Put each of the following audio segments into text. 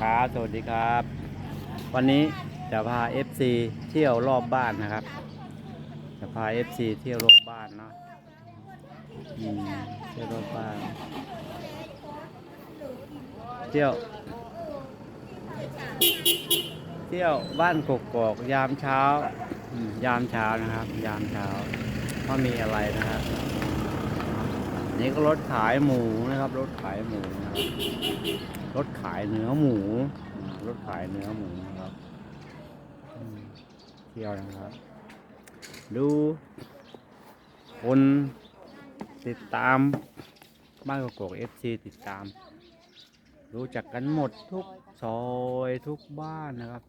ครับ สวัสดีครับ วันนี้จะพา FC เที่ยวรอบบ้านนะครับ จะพา FC เที่ยวรอบบ้านเนาะอืมเที่ยวรอบบ้าน เที่ยว เที่ยวบ้านกกอกยามเช้าอืมยามเช้านะครับ ยามเช้าว่ามีอะไรนะครับนี่ก็รถขายหมูนะครับ รถขายหมูนะครับ รถขายเนื้อหมู รถขายเนื้อหมูนะครับเที่ยวนะครับ ดูคนติดตามบ้านกกอกเอฟซีติดตาม รู้จักกันหมดทุกซอยทุกบ้านนะครับ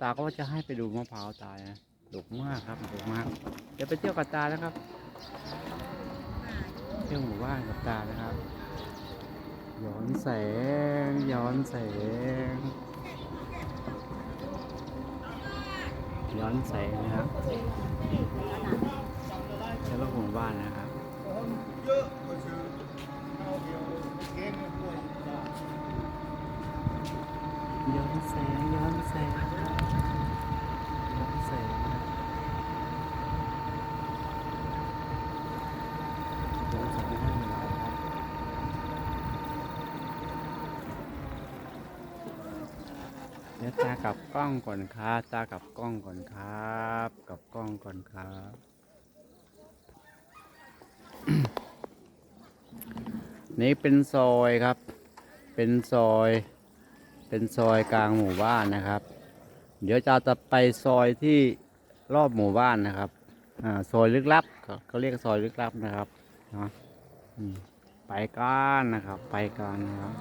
ตาก็ว่าจะให้ไปดูมะพร้าวตายนะดุกมากครับดุกมาก เดี๋ยวไปเที่ยวกับตานะครับ เที่ยวหมู่บ้านกับตานะครับ ย้อนแสง ย้อนแสง ย้อนแสงนะครับใช้รถหมู่บ้านนะครับย้อนแสง ย้อนแสง ยวตากลับกล้องก่อนครับตากลับกล้องก่อนครับกลับกล้องก่อนครับ นี่เป็นซอยครับ เป็นซอย เป็นซอยกลางหมู่บ้านนะครับ เดี๋ยวจะจะไปซอยที่รอบหมู่บ้านนะครับอ่าซอยลึกลับเขาเขาเรียกซอยลึกลับนะครับเนาะอืมไปกันนะครับ ไปกันนะครับ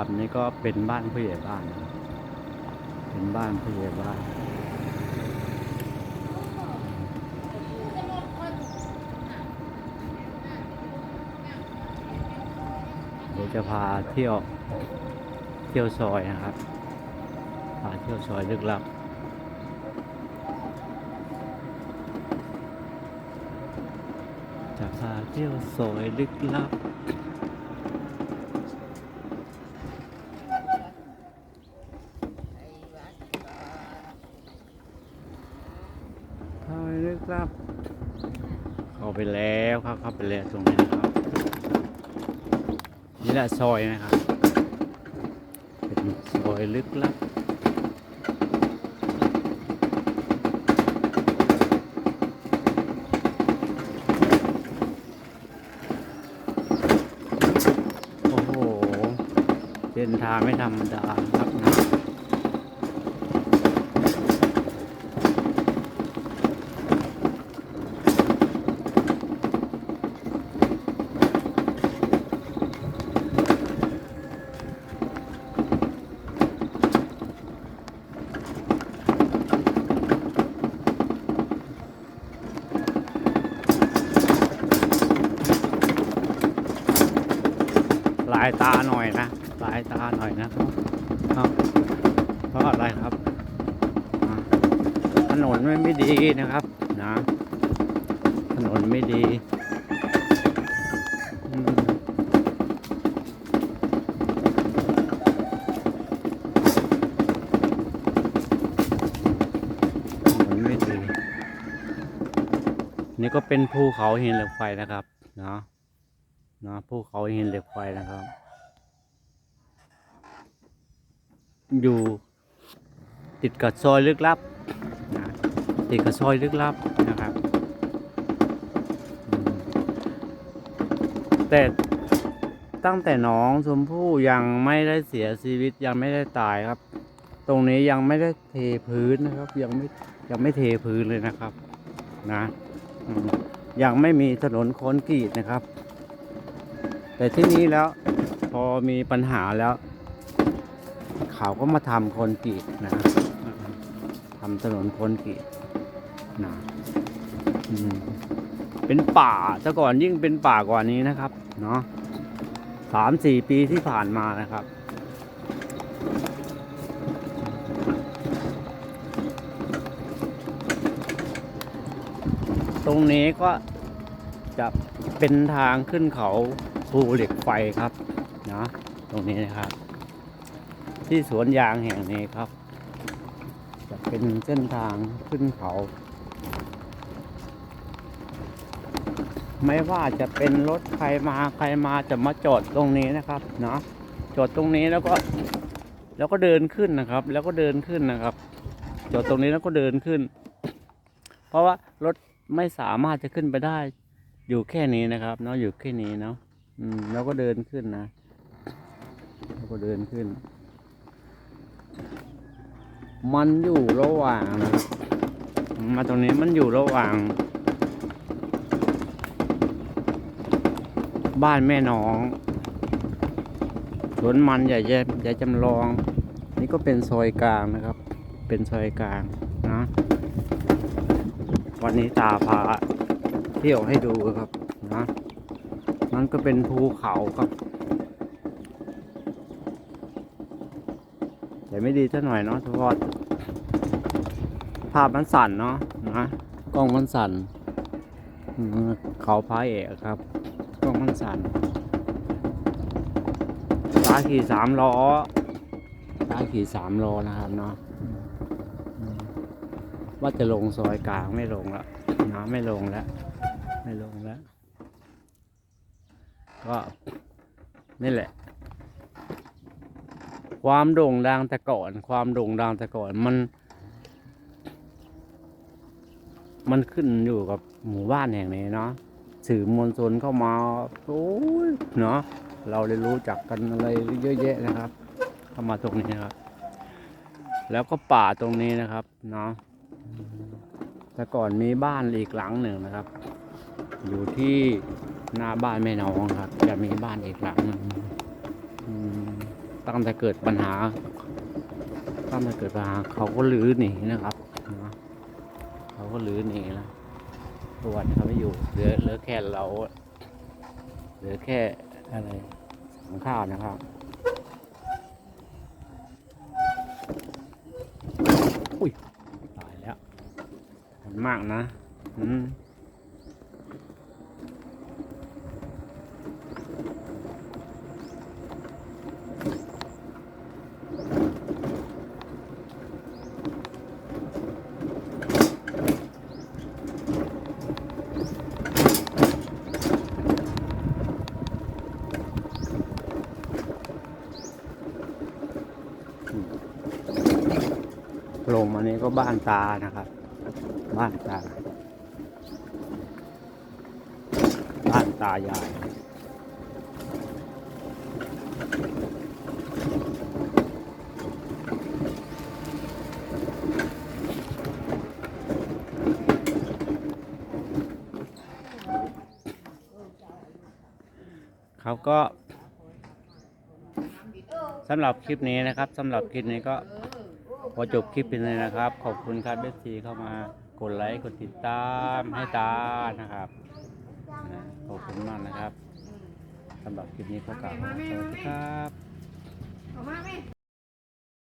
ครับนี่ก็เป็นบ้านผู้ใหญ่บ้าน เป็นบ้านผู้ใหญ่บ้านเดี๋ยวจะพาเที่ยวเที่ยวซอยนะครับพาเที่ยวซอยลึกลับจะพาเที่ยวซอยลึกลับ เข้าไปลึกลับ เข้า ไปแล้วครับเข้าไปแล้วตรงนี้นะครับ นี่แหละซอยนะครับ เป็นซอยลึกลับโอ้โหเส้นทางไม่ธรรมดาครับนะ ลายตาหน่อยนะลายตาหน่อยนะครับครับเพราะอะไรครับอ่าถ นนไม่ไม่ดีนะครับ นะถนนไม่ดีถนนไม่ดีนี่ก็เป็นภูเขาหินเหล็กไฟนะครับเนาะนะภูเขาหินเหล็กไฟนะครับ อยู่ติดกับซอยลึกลับนะ ติกับซอยลึกลับนะครับ แต่ตั้งแต่น้องชมพู่ยังไม่ได้เสียชีวิตยังไม่ได้ตายครับ ตรงนี้ยังไม่ได้เทพื้นนะครับ ยังไม่ยังไม่เทพื้นเลยนะครับ นะยังไม่มีถนนคอนกรีตนะครับ แต่ที่นี้แล้วพอมีปัญหาแล้ว เขาก็มาทำคอนกรีตนะครับทำถนนคอนกรีต นะเป็นป่าแต่ก่อนยิ่งเป็นป่ากว่านี้นะครับ เนาะสามสี่ปีที่ผ่านมานะครับ ตรงนี้ก็จะเป็นทางขึ้นเขาภูเหล็กไฟครับนะตรงนี้นะครับ ที่สวนยางแห่งนี้ครับ จะเป็นเส้นทางขึ้นเขา ไม่ว่าจะเป็นรถใครมาใครมาจะมาจอดตรงนี้นะครับเนาะจอดตรงนี้แล้วก็ แล้วก็เดินขึ้นนะครับ แล้วก็เดินขึ้นนะครับ จอดตรงนี้แล้วก็เดินขึ้น เพราะว่ารถไม่สามารถจะขึ้นไปได้ อยู่แค่นี้นะครับ เนาะอยู่แค่นี้เนาะอืมแล้วก็เดินขึ้นนะแล้วก็เดินขึ้น มันอยู่ระหว่างนะมาตรงนี้มันอยู่ระหว่าง บ้านแม่น้องสวนมันใหญ่ใหญ่ใหญ่จำลอง นี่ก็เป็นซอยกลางนะครับ เป็นซอยกลางนะวันนี้ตาพาเที่ยวให้ดูครับนะนั่นก็เป็นภูเขาครับแต่ไม่ดีเท่าหน่อยเนาะเพราะภาพมันสั่นเนาะนะกล้องมันสั่นเขาพายเอกครับ กล้องมันสั่นตาขี่สามล้อตาขี่สามล้อนะครับเนาะอืมว่าจะลงซอยกลางไม่ลงแล้วนะไม่ลงแล้ว ไม่ลงแล้ว ก็นี่แหละ ความโด่งดังแต่ก่อน ความโด่งดังแต่ก่อนมัน มันขึ้นอยู่กับหมู่บ้านแห่งนี้เนาะ สื่อมวลชนเข้ามาโอ้ยเนาะเราได้รู้จักกันอะไรเยอะแยะนะครับ เข้ามาตรงนี้นะครับ แล้วก็ป่าตรงนี้นะครับเนาะแต่ก่อนมีบ้านอีกหลังหนึ่งนะครับ อยู่ที่หน้าบ้านแม่น้องครับ จะมีบ้านอีกหลังหนึ่งตั้งแต่เกิดปัญหาตั้งแต่เกิดปัญหาเขาก็ลื้อหนีนะครับเนาะเขาก็ลื้อหนีแล้ว ตัวนเขาไม่อยู่เหลือเหลือแค่เราเหลือแค่อะไรของข้าวนะครับอุ้ยตายแล้วมันมากนะ อืม งมานี้ก็บ้านตานะครับ บ้านตา บ้านตายายเขาก็สำหรับคลิปนี้นะครับสำหรับคลิปนี้ก็ อจบคลิปเป็นเลยนะครับ ขอบคุณครับเบสซีเข้ามากดไลค์กดติดตามให้ตานะครับนะขอบคุณมากนะครับสำหรับคลิปนี้ก็กล่าวสวัสดีครับ